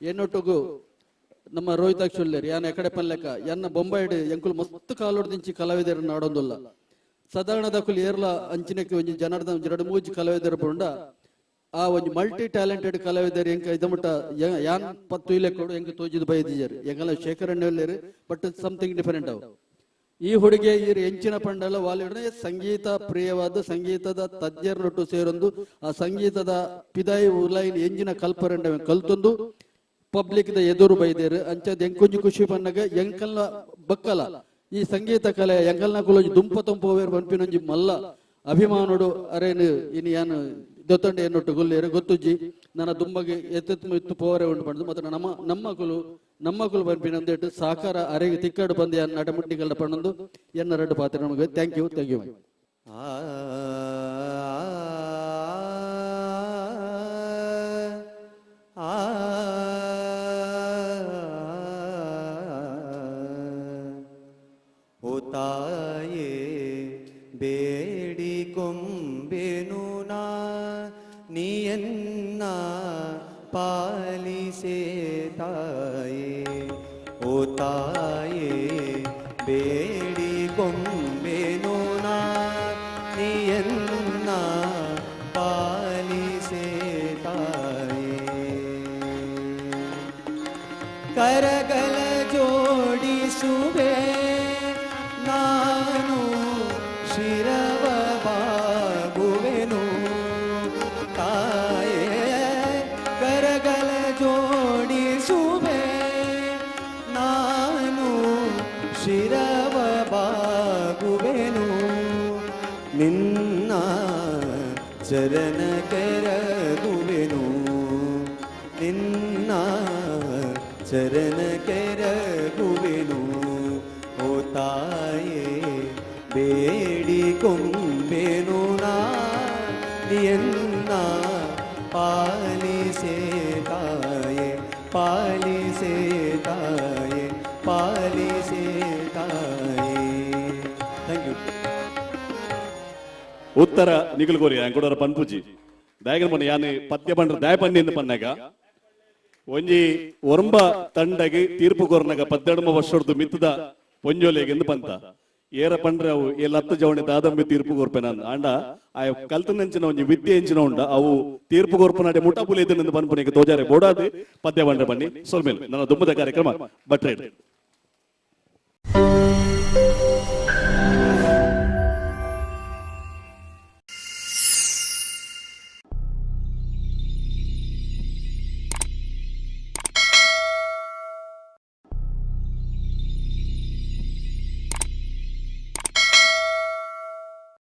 ಎನ್ನೊಟ್ಟಿಗೂ ನಮ್ಮ ರೋಹಿತಾಕ್ಷ ಯಾನ ಎಕಡೆ ಪಲ್ಲೆಕ ಎನ್ನ ಬೊಂಬಾಯಿಡ್ ಎಂಕುಲು ಮಸ್ತ್ ಕಾಲೊಡ್ದಿಂಚಿ ಕಲಾವಿದರು ನಾಡೊಂದುಲ್ಲ. ಸಾಧಾರಣ ದಾಖಲು ಏರ್ಲ ಅಂಚಿನಕ್ಕೆ ಒಂಜಿ ಜನಾರ್ದ ಎರಡು ಮೂಜಿ ಕಲಾವಿದರು ಪುಂಡ ಆ ಒಂಜಿ ಮಲ್ಟಿ ಟ್ಯಾಲೆಂಟೆಡ್ ಕಲಾವಿದರು ಎಂಕ ಇದಮಟ ಯಾನ್ ಪತ್ತು ಇಲೆ ಕೊಡು ಎಂಕ ತೋಜಿದ ಬೈದಿದ್ದಾರೆ ಎಂಗಲ್ಲ ಶೇಖರ್ ಒಳ್ಳೇರಿ ಬಟ್ ಸಮಥಿಂಗ್ ಡಿಫರೆಂಟ್ ಅವು. ಈ ಹುಡುಗಿ, ಈ ಹೆಂಚಿನ ಪಂಡಲ ವಾಲಿಡ್ರೆ ಸಂಗೀತ ಪ್ರಿಯವಾದ ಸಂಗೀತದ ತಜ್ಞರೊಟ್ಟು ಸೇರೊಂದು, ಆ ಸಂಗೀತದ ಪಿದಾಯಿ ಉಲೈನ್ ಎಂಜಿನ ಕಲ್ಪರಂಡ ಕಲ್ತೊಂದು ಪಬ್ಲಿಕ್ ದ ಎದುರು ಬೈದೇರು ಅಂಚದ ಎಂಕೊಂಜಿ ಖುಷಿ ಪನ್ನಗ ಎಂಕಲ್ನ ಬಕ್ಕಲ ಈ ಸಂಗೀತ ಕಲೆ ಎಂಕಲ್ನ ಕುಲೊಂಜಿ ದುಂಪ ತುಂಪೋವೇರು ಪನ್ಪಿನೊಂಜಿ ಮಲ್ಲ ಅಭಿಮಾನುಡು ಅರೇನು ಇನಿ ಯಾನು ದೊತ್ತಂಡೆ ಎನ್ನೊಟ್ಟು ಗುಲ್ಲೇರು ಗೊತ್ತುಜ್ಜಿ ನನ್ನ ದುಂಬಗೆ ಎತ್ತೆತ್ತು ಇತ್ತು ಪೋರೆ ಉಂಟು ಪಡೆದು ಮತ್ತೆ ನಮ್ಮ ನಮ್ಮ ಕುಲು ನಮ್ಮ ಕುಲು ಪನ್ಪಿನೊಂದೇಟು ಸಾಕಾರ ಅರೆಗೆ ತಿಕ್ಕಡು ಬಂದು ಯಾನ್ ನಟಮುಟ್ಟಿಗಳ ಎನ್ನ ಎರಡು ಪಾತ್ರ ನಮಗೆ ಥ್ಯಾಂಕ್ ಯು ಥ್ಯಾಂಕ್ ಯು ಆ ಆ തായേ ബേടിക്കൊമ്പെനു നീയെന്ന പാലിസേ തായേ ഓ തായേ ബേടിക്കൊമ്പെനു നീയെന്ന പാലിസേ തായേ കരകല ಶಿರವ ಬಾಗುವೆನು ನಿನ್ನ ಚರಣ ಕೆರಗುವೆನು ನಿನ್ನ ಚರಣ ಕೆರಗುವೆನು ಓ ತಾಯೇ ಬೇಡಿ ಕೊಂಬೆನು ನಾ ನಿಯನ್ನ ಪಾಲಿಸೆ ತಾಯೇ ಪಾಲಿಸೆ ತಾಯೇ ಪಾಲಿಸೆ ತಾಯೇ ಥ್ಯಾಂಕ್ ಯು ಉತ್ತರ ನಿಗಲ್ಗೋರಿ ಅಂಕುಡರ ಪನ್ಪುಜಿ. ದಯಗನ್ ಪನ್ನ, ಯಾನ್ ಪದ್ಯ ಪಂಡ್ರ ದಯ ಪನ್ನಿಂದ ಪನ್ನಗ. ಒಂಜಿ ಒರಂಬ ತಂಡಗೆ ತೀರ್ಪು ಕೊರ್ನಗ ಪದ್ದೆಡಮ ವರ್ಷದ್ದು ಮಿತ್ತದ ಪೊಂಜೋಲೆಗೆಂದು ಪಂತ. ಏರ ಪಂಡ್ರೆ ಅವು ಏ ಲತ್ತ ಜವಣಿ ದಾದಂಬಿ ತೀರ್ಪು ಕೊರ್ಪೆನ ಆಂಡ ಆ ಕಲ್ತನಂಚಿನ ಒಂಜಿ ವಿದ್ಯೆ ಎಂಚಿನ ಉಂಡ, ಅವು ತೀರ್ಪು ಕೊರ್ಪನಾಡೆ ಇದನ್ನ ಪನ್ಪನಿಗೆ ತೋಜಾರೆ ಬೋಡಾದೆ ಪದ್ಯ ಪಂಡ್ರೆ ಬನ್ನಿ ಸೊಲ್ಮೇಲ್ ನನ್ನ ದುಮ್ಮದ ಕಾರ್ಯಕ್ರಮ ಬಟ್ರೇಡ್